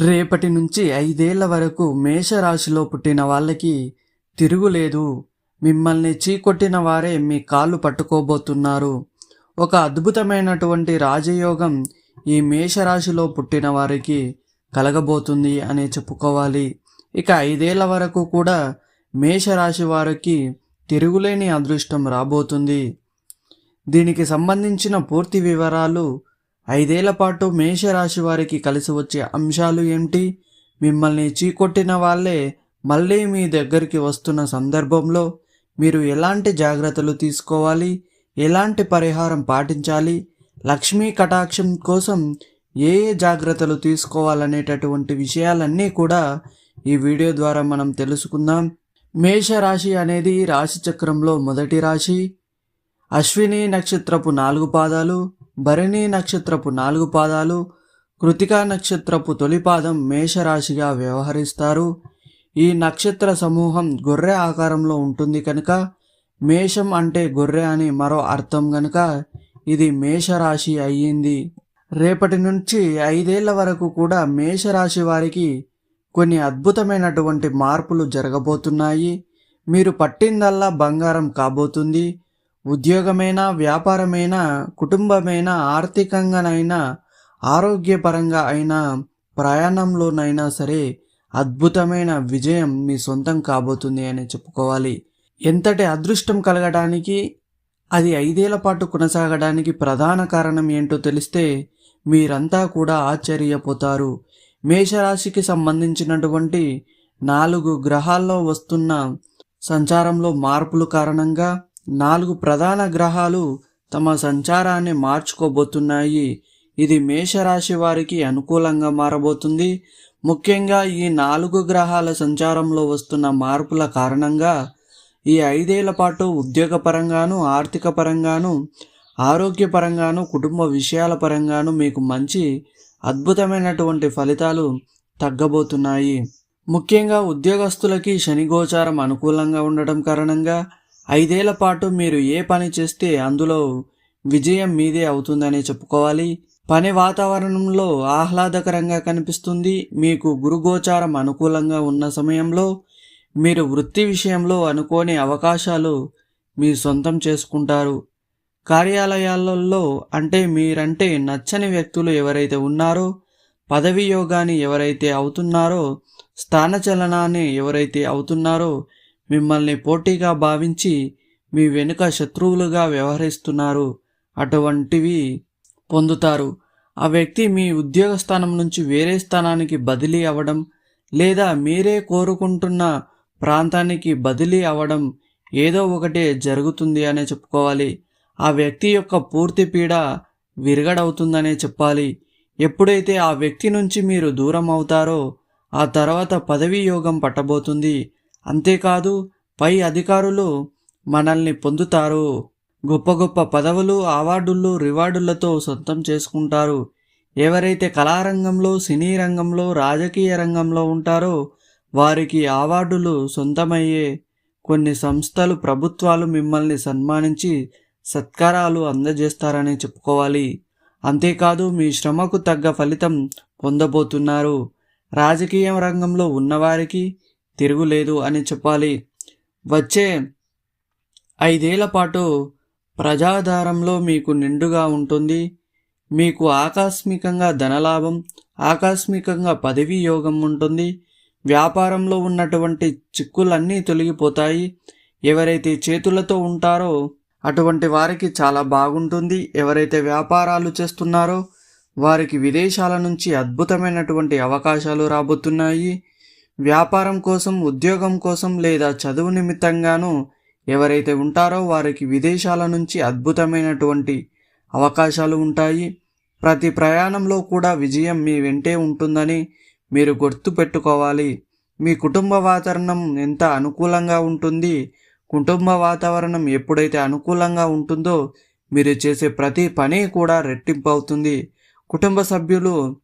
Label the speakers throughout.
Speaker 1: రేపటి నుంచి ఐదేళ్ళ వరకు మేషరాశిలో పుట్టిన వాళ్ళకి తిరుగులేదు. మిమ్మల్ని చీకొట్టిన వారే మీ కాళ్ళు పట్టుకోబోతున్నారు. ఒక అద్భుతమైనటువంటి రాజయోగం ఈ మేషరాశిలో పుట్టిన వారికి కలగబోతుంది అనే చెప్పుకోవాలి. ఇక ఐదేళ్ళ వరకు కూడా మేషరాశి వారికి తిరుగులేని అదృష్టం రాబోతుంది. దీనికి సంబంధించిన పూర్తి వివరాలు ఐదేళ్ళ పాటు మేషరాశి వారికి కలిసి వచ్చే అంశాలు ఏమిటి? మిమ్మల్ని చీకొట్టిన వాళ్ళే మళ్ళీ మీ దగ్గరికి వస్తున్న సందర్భంలో మీరు ఎలాంటి జాగ్రత్తలు తీసుకోవాలి? ఎలాంటి పరిహారం పాటించాలి? లక్ష్మీ కటాక్షం కోసం ఏ ఏ జాగ్రత్తలు తీసుకోవాలనేటటువంటి విషయాలన్నీ కూడా ఈ వీడియో ద్వారా మనం తెలుసుకుందాం. మేషరాశి అనేది రాశి చక్రంలో మొదటి రాశి. అశ్విని నక్షత్రపు నాలుగు పాదాలు. భరణి నక్షత్రపు నాలుగు పాదాలు కృతికా నక్షత్రపు తొలి పాదం మేషరాశిగా వ్యవహరిస్తారు. ఈ నక్షత్ర సమూహం గొర్రె ఆకారంలో ఉంటుంది కనుక మేషం అంటే గొర్రె అని మరో అర్థం గనుక ఇది మేషరాశి అయ్యింది. రేపటి నుంచి ఐదేళ్ళ వరకు కూడా మేషరాశి వారికి కొన్ని అద్భుతమైనటువంటి మార్పులు జరగబోతున్నాయి. మీరు పట్టిందల్లా బంగారం కాబోతుంది. ఉద్యోగమైనా వ్యాపారమైనా కుటుంబమైనా ఆర్థికంగానైనా ఆరోగ్యపరంగా అయినా ప్రయాణంలోనైనా సరే అద్భుతమైన విజయం మీ సొంతం కాబోతుంది అని చెప్పుకోవాలి. ఎంతటి అదృష్టం కలగడానికి అది ఐదేళ్ళ పాటు కొనసాగడానికి ప్రధాన కారణం ఏంటో తెలిస్తే మీరంతా కూడా ఆశ్చర్యపోతారు. మేషరాశికి సంబంధించినటువంటి నాలుగు గ్రహాల్లో వస్తున్న సంచారంలో మార్పుల కారణంగా నాలుగు ప్రధాన గ్రహాలు తమ సంచారాన్ని మార్చుకోబోతున్నాయి. ఇది మేషరాశి వారికి అనుకూలంగా మారబోతుంది. ముఖ్యంగా ఈ నాలుగు గ్రహాల సంచారంలో వస్తున్న మార్పుల కారణంగా ఈ ఐదేళ్ళ పాటు ఉద్యోగపరంగాను ఆర్థిక పరంగాను ఆరోగ్యపరంగాను కుటుంబ విషయాల పరంగాను మీకు మంచి అద్భుతమైనటువంటి ఫలితాలు తగ్గబోతున్నాయి. ముఖ్యంగా ఉద్యోగస్తులకి శని గోచారం అనుకూలంగా ఉండటం కారణంగా ఐదేళ్ళ పాటు మీరు ఏ పని చేస్తే అందులో విజయం మీదే అవుతుందని చెప్పుకోవాలి. పని వాతావరణంలో ఆహ్లాదకరంగా కనిపిస్తుంది. మీకు గురుగోచారం అనుకూలంగా ఉన్న సమయంలో మీరు వృత్తి విషయంలో అనుకోని అవకాశాలు మీ సొంతం చేసుకుంటారు. కార్యాలయాలలో అంటే మీరంటే నచ్చని వ్యక్తులు ఎవరైతే ఉన్నారో పదవి యోగాన్ని ఎవరైతే అవుతున్నారో స్థానచలనాన్ని ఎవరైతే అవుతున్నారో మిమ్మల్ని పోటీగా భావించి మీ వెనుక శత్రువులుగా వ్యవహరిస్తున్నారు. అటువంటివి పొందుతారు. ఆ వ్యక్తి మీ ఉద్యోగ స్థానం నుంచి వేరే స్థానానికి బదిలీ అవ్వడం లేదా మీరే కోరుకుంటున్న ప్రాంతానికి బదిలీ అవ్వడం ఏదో ఒకటే జరుగుతుంది అనే చెప్పుకోవాలి. ఆ వ్యక్తి యొక్క పూర్తి పీడ విరగడవుతుందనే చెప్పాలి. ఎప్పుడైతే ఆ వ్యక్తి నుంచి మీరు దూరం అవుతారో ఆ తర్వాత పదవీ యోగం పట్టబోతుంది. అంతేకాదు పై అధికారులు మనల్ని పొందుతారు. గొప్ప గొప్ప పదవులు అవార్డులు రివార్డులతో సొంతం చేసుకుంటారు. ఎవరైతే కళారంగంలో సినీ రంగంలో రాజకీయ రంగంలో ఉంటారో వారికి అవార్డులు సొంతమయ్యే కొన్ని సంస్థలు ప్రభుత్వాలు మిమ్మల్ని సన్మానించి సత్కారాలు అందజేస్తారని చెప్పుకోవాలి. అంతేకాదు మీ శ్రమకు తగ్గ ఫలితం పొందబోతున్నారు. రాజకీయ రంగంలో ఉన్నవారికి తిరుగులేదు అని చెప్పాలి. వచ్చే ఐదేళ్ళ పాటు ప్రజాధారంలో మీకు నిండుగా ఉంటుంది. మీకు ఆకస్మికంగా ధనలాభం ఆకస్మికంగా పదవీ యోగం ఉంటుంది. వ్యాపారంలో ఉన్నటువంటి చిక్కులన్నీ తొలగిపోతాయి. ఎవరైతే చేతులతో ఉంటారో అటువంటి వారికి చాలా బాగుంటుంది. ఎవరైతే వ్యాపారాలు చేస్తున్నారో వారికి విదేశాల నుంచి అద్భుతమైనటువంటి అవకాశాలు రాబోతున్నాయి. వ్యాపారం కోసం ఉద్యోగం కోసం లేదా చదువు నిమిత్తంగాను ఎవరైతే ఉంటారో వారికి విదేశాల నుంచి అద్భుతమైనటువంటి అవకాశాలు ఉంటాయి. ప్రతి ప్రయాణంలో కూడా విజయం మీ వెంటే ఉంటుందని మీరు గుర్తుపెట్టుకోవాలి. మీ కుటుంబ వాతావరణం ఎంత అనుకూలంగా ఉంటుంది? కుటుంబ వాతావరణం ఎప్పుడైతే అనుకూలంగా ఉంటుందో మీరు చేసే ప్రతి పని కూడా రెట్టింపు అవుతుంది. కుటుంబ సభ్యులు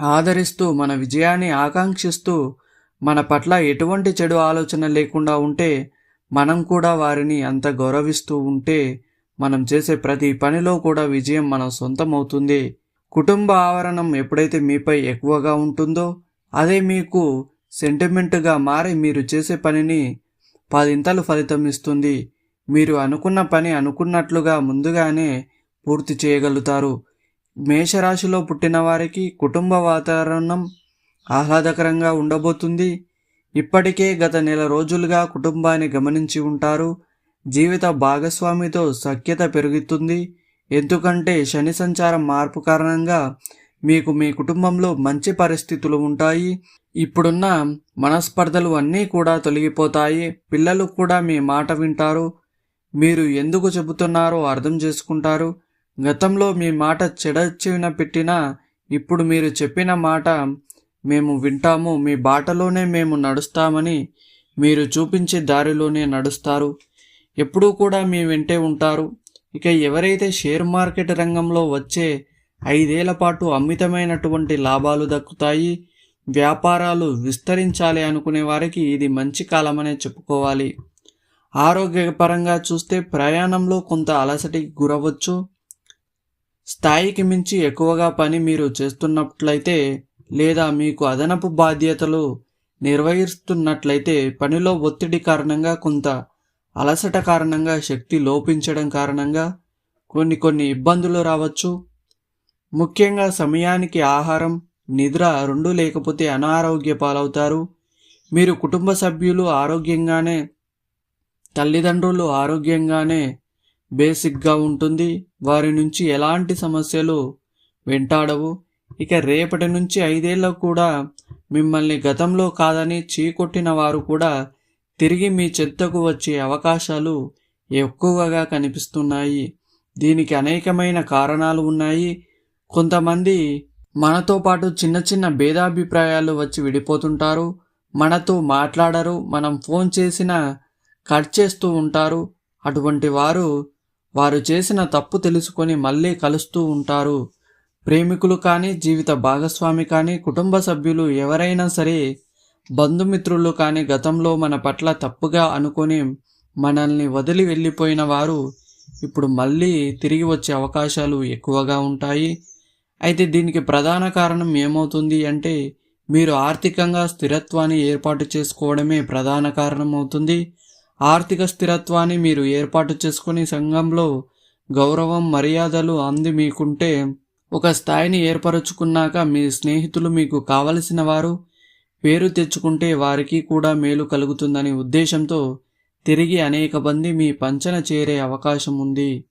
Speaker 1: ఆదరిస్తూ మన విజయాన్ని ఆకాంక్షిస్తూ మన పట్ల ఎటువంటి చెడు ఆలోచన లేకుండా ఉంటే మనం కూడా వారిని అంత గౌరవిస్తూ ఉంటే మనం చేసే ప్రతి పనిలో కూడా విజయం మన సొంతం అవుతుంది కుటుంబ ఆవరణం ఎప్పుడైతే మీపై ఎక్కువగా ఉంటుందో అదే మీకు సెంటిమెంట్గా మారి మీరు చేసే పనిని పదింతలు ఫలితం ఇస్తుంది. మీరు అనుకున్న పని అనుకున్నట్లుగా ముందుగానే పూర్తి చేయగలుగుతారు. మేషరాశిలో పుట్టిన వారికి కుటుంబ వాతావరణం ఆహ్లాదకరంగా ఉండబోతుంది. ఇప్పటికే గత నెల రోజులుగా కుటుంబాన్ని గమనించి ఉంటారు. జీవిత భాగస్వామితో సఖ్యత పెరుగుతుంది. ఎందుకంటే శని సంచారం మార్పు కారణంగా మీకు మీ కుటుంబంలో మంచి పరిస్థితులు ఉంటాయి. ఇప్పుడున్న మనస్పర్ధలు అన్నీ కూడా తొలగిపోతాయి. పిల్లలు కూడా మీ మాట వింటారు. మీరు ఎందుకు చెబుతున్నారో అర్థం చేసుకుంటారు. గతంలో మీ మాట చెడచివిన పెట్టినా ఇప్పుడు మీరు చెప్పిన మాట మేము వింటాము మీ బాటలోనే మేము నడుస్తామని మీరు చూపించే దారిలోనే నడుస్తారు. ఎప్పుడూ కూడా మీ వెంటే ఉంటారు. ఇక ఎవరైతే షేర్ మార్కెట్ రంగంలో వచ్చే ఐదేళ్ళ పాటు అమితమైనటువంటి లాభాలు దక్కుతాయి వ్యాపారాలు విస్తరించాలి అనుకునే వారికి ఇది మంచి కాలమనే చెప్పుకోవాలి. ఆరోగ్యపరంగా చూస్తే ప్రయాణంలో కొంత అలసటికి గురవచ్చు స్థాయికి మించి ఎక్కువగా పని మీరు చేస్తున్నట్లయితే లేదా మీకు అదనపు బాధ్యతలు నిర్వహిస్తున్నట్లయితే పనిలో ఒత్తిడి కారణంగా కొంత అలసట కారణంగా శక్తి లోపించడం కారణంగా కొన్ని కొన్ని ఇబ్బందులు రావచ్చు. ముఖ్యంగా సమయానికి ఆహారం నిద్ర రెండు లేకపోతే అనారోగ్య పాలవుతారు. మీరు కుటుంబ సభ్యులు ఆరోగ్యంగానే తల్లిదండ్రులు ఆరోగ్యంగానే బేసిక్గా ఉంటుంది. వారి నుంచి ఎలాంటి సమస్యలు వెంటాడవు. ఇక రేపటి నుంచి ఐదేళ్ళ కూడా మిమ్మల్ని గతంలో కాదని చీకొట్టిన వారు కూడా తిరిగి మీ చెత్తకు వచ్చే అవకాశాలు ఎక్కువగా కనిపిస్తున్నాయి. దీనికి అనేకమైన కారణాలు ఉన్నాయి. కొంతమంది మనతో పాటు చిన్న చిన్న భేదాభిప్రాయాలు వచ్చి విడిపోతుంటారు. మనతో మాట్లాడరు. మనం ఫోన్ చేసిన కట్ చేస్తూ ఉంటారు. అటువంటి వారు వారు చేసిన తప్పు తెలుసుకొని మళ్ళీ కలుస్తూ ఉంటారు. ప్రేమికులు కానీ జీవిత భాగస్వామి కానీ కుటుంబ సభ్యులు ఎవరైనా సరే బంధుమిత్రులు కానీ గతంలో మన పట్ల తప్పుగా అనుకొని మనల్ని వదిలి వెళ్ళిపోయిన వారు ఇప్పుడు మళ్ళీ తిరిగి వచ్చే అవకాశాలు ఎక్కువగా ఉంటాయి. అయితే దీనికి ప్రధాన కారణం ఏమవుతుంది అంటే మీరు ఆర్థికంగా స్థిరత్వాన్ని ఏర్పాటు చేసుకోవడమే ప్రధాన కారణం అవుతుంది ఆర్థిక స్థిరత్వాన్ని మీరు ఏర్పాటు చేసుకుని సంఘంలో గౌరవం మర్యాదలు అంది మీకుంటే ఒక స్థాయిని ఏర్పరచుకున్నాక మీ స్నేహితులు మీకు కావలసిన వారు పేరు తెచ్చుకుంటే వారికి కూడా మేలు కలుగుతుందనే ఉద్దేశంతో తిరిగి అనేక మంది మీ పంచన చేరే అవకాశం ఉంది.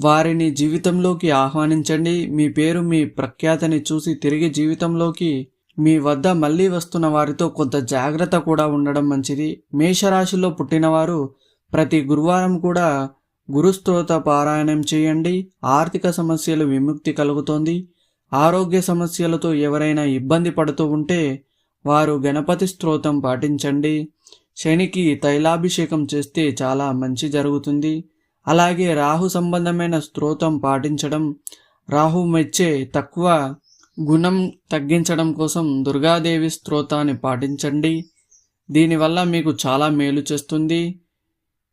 Speaker 1: వారిని జీవితంలోకి ఆహ్వానించండి. మీ పేరు మీ ప్రఖ్యాతని చూసి తిరిగి జీవితంలోకి మీ వద్ద మళ్ళీ వస్తున్న వారితో కొంత జాగ్రత్త కూడా ఉండడం మంచిది. మేషరాశిలో పుట్టినవారు ప్రతి గురువారం కూడా గురుస్తోత పారాయణం చేయండి. ఆర్థిక సమస్యలు విముక్తి కలుగుతోంది. ఆరోగ్య సమస్యలతో ఎవరైనా ఇబ్బంది పడుతూ ఉంటే వారు గణపతి స్తోత్రం పాటించండి. శనికి తైలాభిషేకం చేస్తే చాలా మంచి జరుగుతుంది. అలాగే రాహు సంబంధమైన స్తోత్రం పాటించడం రాహు మెచ్చే తక్కువ గుణం తగ్గించడం కోసం దుర్గాదేవి స్తోత్రాన్ని పాటించండి. దీనివల్ల మీకు చాలా మేలు చేస్తుంది.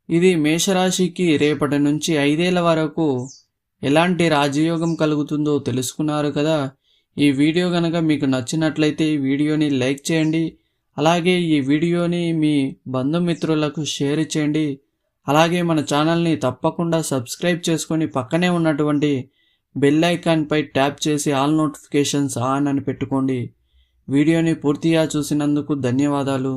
Speaker 1: ఇది మేషరాశికి రేపటి నుంచి ఐదేళ్ళ వరకు ఎలాంటి రాజయోగం కలుగుతుందో తెలుసుకున్నారు కదా. ఈ వీడియో కనుక మీకు నచ్చినట్లయితే ఈ వీడియోని లైక్ చేయండి. అలాగే ఈ వీడియోని మీ బంధుమిత్రులకు షేర్ చేయండి. అలాగే మన ఛానల్ని తప్పకుండా సబ్స్క్రైబ్ చేసుకొని పక్కనే ఉన్నటువంటి బెల్ ఐకాన్పై ట్యాప్ చేసి ఆల్ నోటిఫికేషన్స్ ఆన్ అని పెట్టుకోండి. వీడియోని పూర్తిగా చూసినందుకు ధన్యవాదాలు.